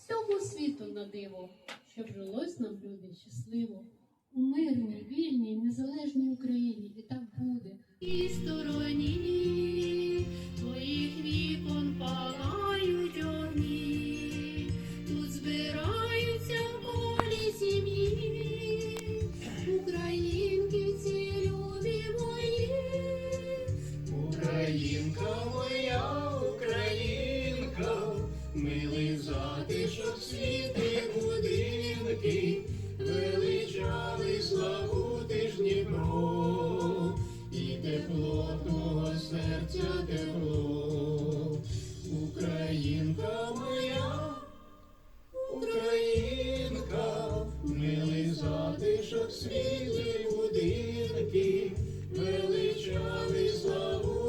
всьому світу на диво, щоб жилось нам люди щасливо. У мирній, вільній, незалежній Україні, і так буде. І стороні милий затишок світи будинки, величали славу ти ж Дніпро, і тепло твого серця тепло. Українка моя, Українка, милий затишок світи будинки, величали славу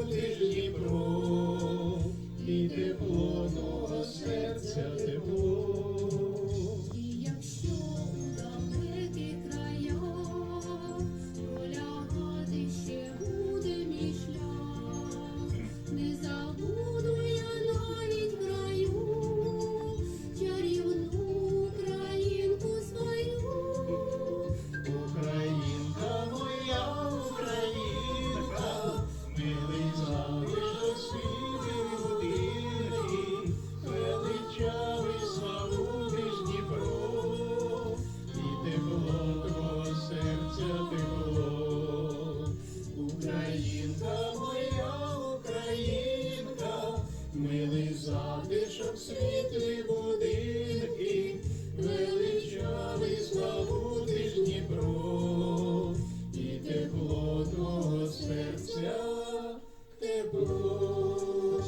світлі будинки, величали славу ти Дніпро, і тепло твого серця тепло.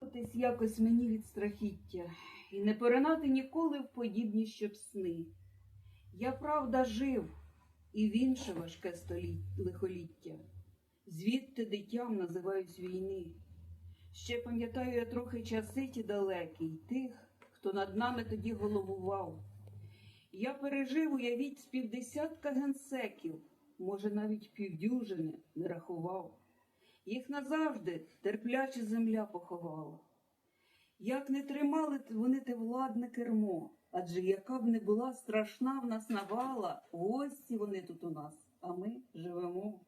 Отись якось мені від страхіття, і не поринати ніколи в подібні щоб сни. Я правда жив і в інше важке століття, лихоліття, звідти дитям називають війни. Ще пам'ятаю я трохи часи ті далекі, тих, хто над нами тоді головував. Я пережив, уявіть, з півдесятка генсеків, може, навіть півдюжини не рахував. Їх назавжди терпляче земля поховала. Як не тримали вони те владне кермо, адже яка б не була страшна в нас навала, гості вони тут у нас, а ми живемо.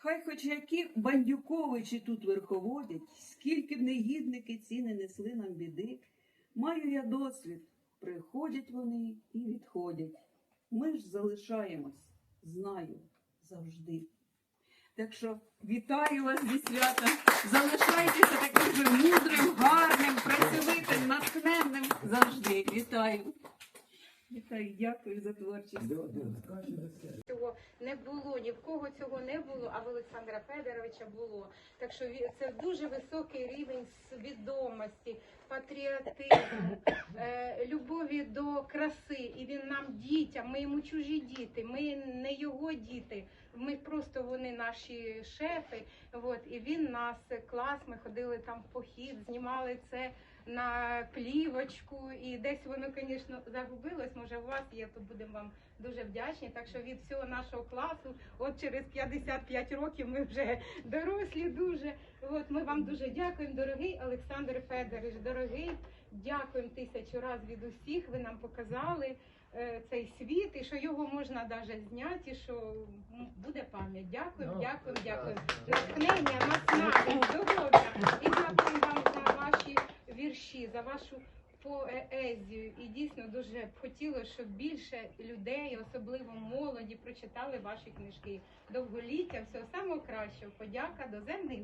Хай хоч які бандюковичі тут верховодять, скільки б негідники ці не несли нам біди, маю я досвід, приходять вони і відходять. Ми ж залишаємось, знаю, завжди. Так що вітаю вас зі святом. Залишайтеся таким же мудрим, гарним, працьовитим, натхненним завжди. Вітаю. Вітаю, дякую за творчість. цього не було, ні в кого цього не було, а в Олександра Федоровича було. Так що це дуже високий рівень свідомості, патріотизму, е, любові до краси. І він нам дітям, ми йому чужі діти, ми не його діти. Ми просто вони наші шефи. От, і він нас клас. Ми ходили там в похід, знімали це на плівочку, і десь воно, звісно, загубилось. Може, у вас є, то будемо вам дуже вдячні. Так що від всього нашого класу, от через 55 років ми вже дорослі дуже. От ми вам дуже дякуємо, дорогий Олександр Федорович, дорогий. Дякуємо тисячу раз від усіх. Ви нам показали е, цей світ, і що його можна навіть зняти, і що буде пам'ять. Дякуємо, дякуємо, дякуємо. Натхнення, наснаги, здоров'я. І дякуємо вам за ваші вірші, за вашу поезію. І дійсно дуже б хотілося, щоб більше людей, особливо молоді, прочитали ваші книжки. Довголіття, всього самого кращого. Подяка до земних